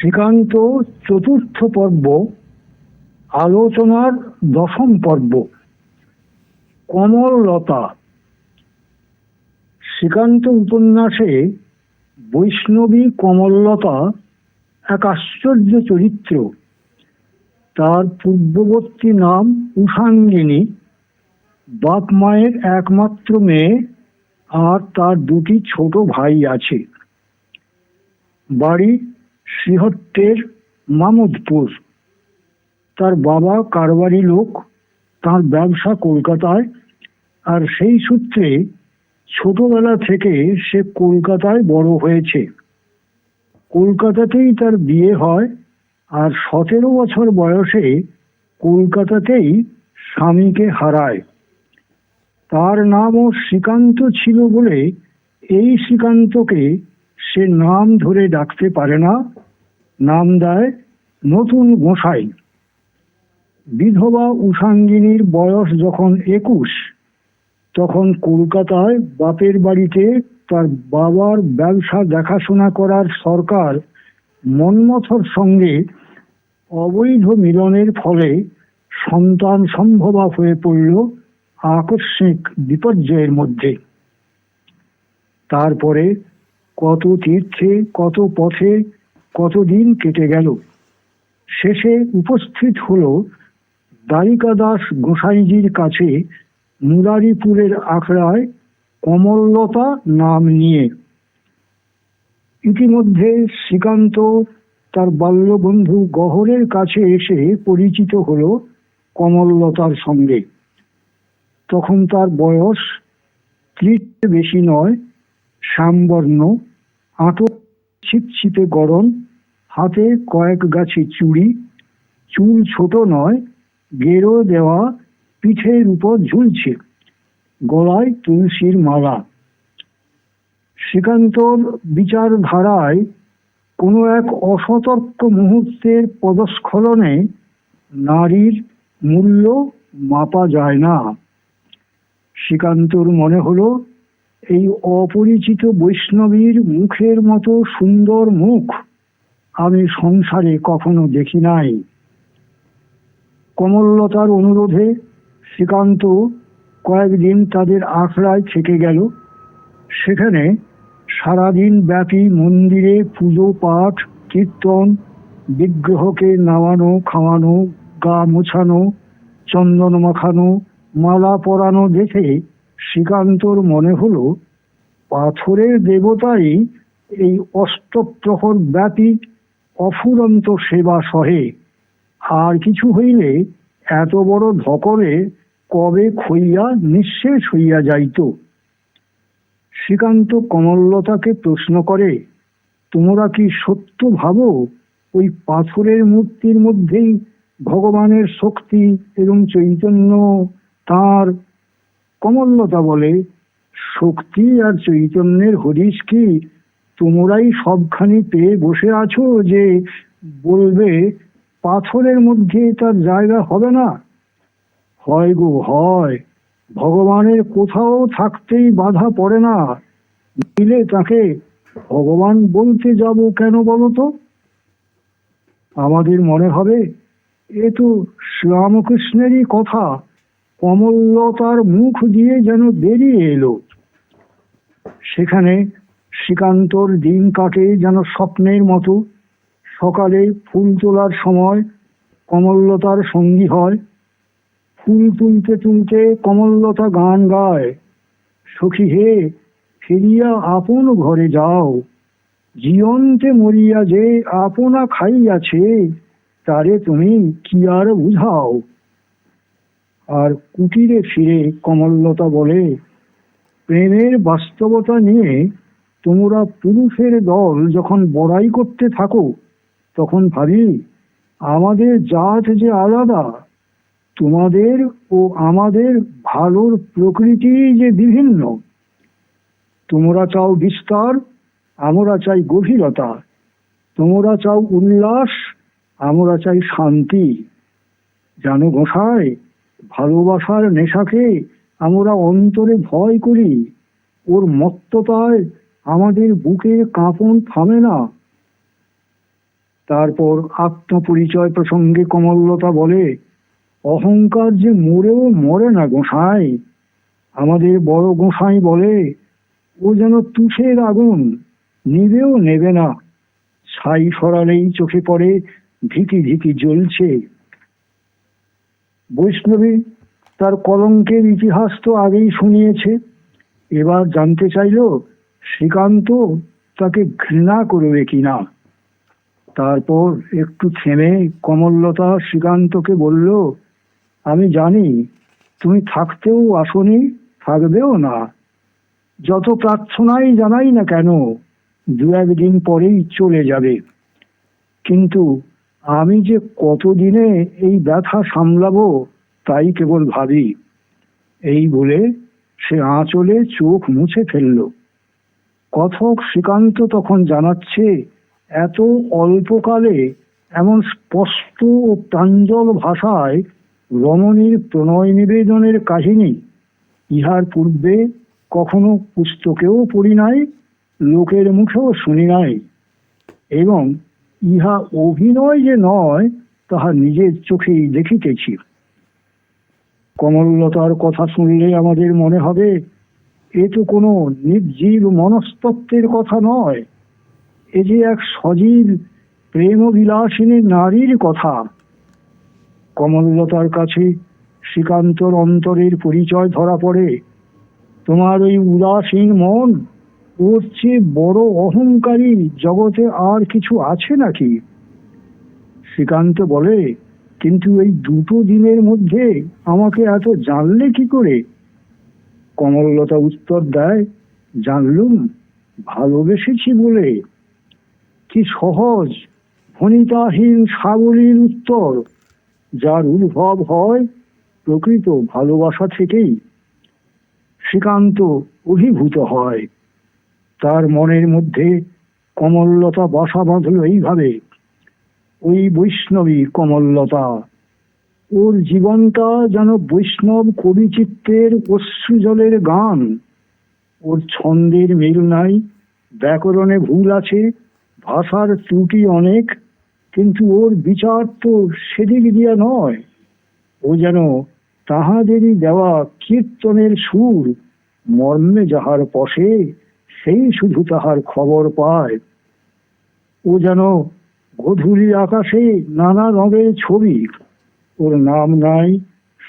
শ্রীকান্ত চতুর্থ পর্ব, আলোচনার দশম পর্ব, কমললতা। শ্রীকান্ত উপন্যাসে বৈষ্ণবী কমললতা এক আশ্চর্য চরিত্র। তার পূর্ববর্তী নাম উষাঙ্গিনী। বাপ মায়ের একমাত্র মেয়ে আর তার দুটি ছোট ভাই আছে। বাড়ি শ্রীহট্টের মামুদপুর। তার বাবা কারবারি লোক, তার ব্যবসা কলকাতায়, আর সেই সূত্রে ছোটবেলা থেকে সে কলকাতায় বড় হয়েছে। কলকাতাতেই তার বিয়ে হয় আর সতেরো বছর বয়সে কলকাতাতেই স্বামীকে হারায়। তার নামও শ্রীকান্ত ছিল বলে এই শ্রীকান্তকে সে নাম ধরে ডাকতে পারে না, নাম দেয় নতুন গোসাই। বিধবা উষাঙ্গিনীর বয়স যখন একুশ, তখন কলকাতায় বাপের বাড়িতে তার বাবার ব্যবসা দেখাশোনা করার সরকার মন্মথর সঙ্গে অবৈধ মিলনের ফলে সন্তান সম্ভবা হয়ে পড়ল আকস্মিক বিপর্যয়ের মধ্যে। তারপরে কত তীর্থে, কত পথে কতদিন কেটে গেল। শেষে উপস্থিত হলো দ্বারিকা দাস গোসাইজির কাছে মুরারিপুরের আখড়ায় কমললতা নাম নিয়ে। ইতিমধ্যে শ্রীকান্ত তার বাল্যবন্ধু গহরের কাছে এসে পরিচিত হলো কমললতার সঙ্গে। তখন তার বয়স ত্রিশে বেশি নয় শ্যামবর্ণ আঁটো ছিপছিপে গরম হাতে কয়েক গাছি চুড়ি, চুল ছোট নয়, গেরো দেওয়া, পিঠের উপর ঝুলছে, গলায় তুলসীর মালা। শ্রীকান্তর বিচারধারায় কোনো এক অসতর্ক মুহূর্তের পদস্খলনে নারীর মূল্য মাপা যায় না। শ্রীকান্তর মনে হলো এই অপরিচিত বৈষ্ণবীর মুখের মতো সুন্দর মুখ আমি সংসারে কখনো দেখি নাই। কমললতার অনুরোধে শ্রীকান্ত কয়েকদিন তাদের আখড়ায় থেকে গেল। সেখানে সারাদিন ব্যাপী মন্দিরে পুজো, পাঠ, কীর্তন, বিগ্রহকে নামানো, খাওয়ানো, গা মোছানো, চন্দন মাখানো, মালা পরানো দেখে শ্রীকান্তর মনে হলো, পাথরের দেবতাই এই অষ্টপ্রহর ব্যাপী অফুরন্ত সেবা সহে। আর কিছু হইলে এত বড় ধকরে কবে খইয়া নিঃশেষ হইয়া যাইত? শ্রীকান্ত কমললতাকে প্রশ্ন করে, তোমরা কি সত্য ভাবো ওই পাথরের মূর্তির মধ্যেই ভগবানের শক্তি এবং চৈতন্য তার কমললতা বলে, শক্তি আর চৈতন্যের হরিশ কি? তোমরাই সবখানি পেয়ে বসে আছো যে বলবে, পাথরের মধ্যে তার জায়গা হবে না? হয় গো, হয়। ভগবানের কোথাও থাকতেই বাধা পড়ে না। দিলে তাকে ভগবান বলতে যাব কেন বলো তো? আমাদের মনে হবে, এ তো শ্রীরামকৃষ্ণেরই কথা। কমললতার মুখ দিয়ে যেন বেরিয়ে এলো। সেখানে শ্রীকান্তর দিন কাটে যেন স্বপ্নের মতো। সকালে ফুল তোলার সময় কমললতার সঙ্গী হয়। ফুল তুলতে তুলতে কমললতা গান গায়। সখী হে, ফিরিয়া আপন ঘরে যাও। জীবন্তে মরিয়া যে আপনা খাইয়াছে, তারে তুমি কি আর বুঝাও? আর কুটিরে ফিরে কমললতা বলে, প্রেমের বাস্তবতা নিয়ে তোমরা পুরুষের দল যখন বড়াই করতে থাকো, তখন ভাবি, আমাদের জাত যে আলাদা, তোমাদের ও আমাদের ভালোর প্রকৃতি যে বিভিন্ন। তোমরা চাও বিস্তার, আমরা চাই গভীরতা। তোমরা চাও উল্লাস, আমরা চাই শান্তি। জানো গোসাই ভালোবাসার নেশাকে আমরা অন্তরে ভয় করি। ওর মত্ততায় আমাদের বুকে কাঁপন থামে না। তারপর আত্মপরিচয় প্রসঙ্গে কমললতা বলে, অহংকার যে মরেও মরে না গোসাই। আমাদের বড় গোসাই বলে, ও যেন তুষের আগুন নিবেও নেবে না। ছাই সরালেই চোখে পড়ে ধিকি ধিকি জ্বলছে। বৈষ্ণবী তার কলঙ্কের ইতিহাস তো আগেই শুনিয়েছে। এবার জানতে চাইল, শ্রীকান্ত তাকে ঘৃণা করবে কিনা। তারপর একটু থেমে কমললতা শ্রীকান্তকে বলল, আমি জানি, তুমি থাকতেও আসনি, থাকবেও না। যত প্রার্থনাই জানাই না কেন দু একদিন পরেই চলে যাবে। কিন্তু আমি যে কতদিনে এই ব্যথা সামলাবো তাই কেবল ভাবি। এই বলে সে আঁচলে চোখ মুছে ফেলল। কথক শ্রীকান্ত তখন জানাচ্ছে, এত অল্পকালে এমন স্পষ্ট ও প্রাঞ্জল ভাষায় রমণীর প্রণয় নিবেদনের কাহিনী, ইহার পূর্বে কখনো পুস্তকেও পড়ি নাই, লোকের মুখেও শুনি নাই এবং ইহা অভিনয় যে নয়, তাহা নিজের চোখেই দেখিতেছি। কমললতার কথা শুনলে আমাদের মনে হবে, এ তো কোনো নির্জীব মনস্তত্ত্বের কথা নয়। এ যে এক সজীব প্রেম বিলাসিনী নারীর কথা। কমললতার কাছে শ্রীকান্তর অন্তরের পরিচয় ধরা পড়ে। তোমার ওই উদাসীন মন ওর চেয়ে বড় অহংকারী জগতে আর কিছু আছে নাকি? শ্রীকান্ত বলে, কিন্তু এই দুটো দিনের মধ্যে আমাকে এত জানলে কি করে? কমললতা উত্তর দেয়, জানলুম, ভালোবেসেছি বলে। কি সহজ, ভনিতাহীন সাবলীল উত্তর, যার উদ্ভব হয় প্রকৃত ভালোবাসা থেকেই। শ্রীকান্ত অভিভূত হয়। তার মনের মধ্যে কমললতা বাসা বাঁধল এইভাবে। ওই বৈষ্ণবী কমললতা ওর জীবনটা যেন বৈষ্ণব কবিচিত্রের অশ্রুজলের গান। ওর ছন্দের মিল নাই, ব্যাকরণে ভুল আছে, ভাষার ত্রুটি অনেক, কিন্তু ওর বিচার তো সেদিক দিয়া নয়। ও যেন তাহাদেরই দেওয়া কীর্তনের সুর, মর্মে যাহার পশে সেই শুধু তাহার খবর পায়। ও যেন গধূলি আকাশে নানা রঙের ছবি। ওর নাম নাই,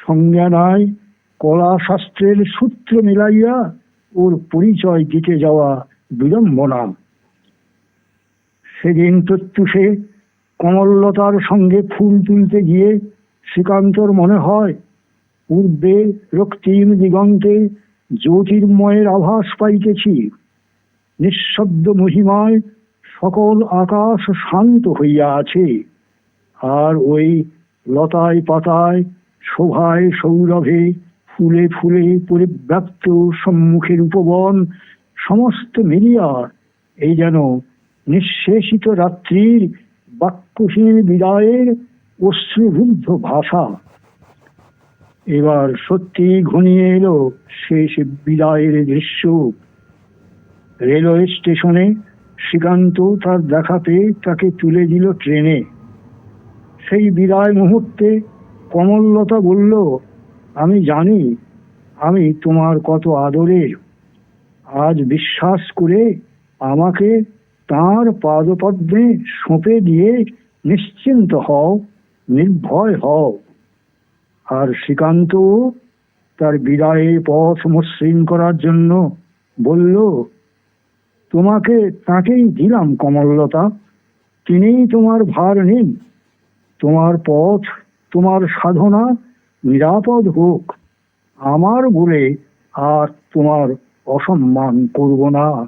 সংজ্ঞা নাই কলা শাস্ত্রের সূত্র মিলাইয়া ওর পরিচয় দিতে যাওয়া বিড়ম্বনা। সেদিন প্রত্যুষে কমললতার সঙ্গে ফুল তুলতে গিয়ে শ্রীকান্তর মনে হয়, পূর্বে রক্তিম দিগন্তে জ্যোতির্ময়ের আভাস পাইতেছি। নিঃশব্দ মহিমায় সকল আকাশ শান্ত হইয়া আছে। আর ওই লতায় পাতায়, শোভায় সৌরভে ফুলে ফুলে পরিব্যাপ্ত সম্মুখের উপবন সমস্ত মিলিয়া এই যেন নিঃশেষিত রাত্রির বাক্যহীন বিদায়ের অশ্রুরুদ্ধ ভাষা। এবার সত্যি ঘনিয়ে এলো শেষ বিদায়ের দৃশ্য। রেলওয়ে স্টেশনে শ্রীকান্ত তার দেখা পেয়ে তাকে তুলে দিল ট্রেনে। সেই বিদায় মুহূর্তে কমললতা বলল, আমি জানি, আমি তোমার কত আদরের। আজ বিশ্বাস করে আমাকে তার পাদপদ্মে সঁপে দিয়ে নিশ্চিন্ত হও, নির্ভয় হও। আর শ্রীকান্ত তার বিদায়ের পথ মসৃণ করার জন্য বলল তোমাকে তাকেই দিলাম কমললতা। তিনিই তোমার ভার নিন। তোমার পথ, তোমার সাধনা নিরাপদ হোক। আমার বলে আর তোমার অসম্মান করব না।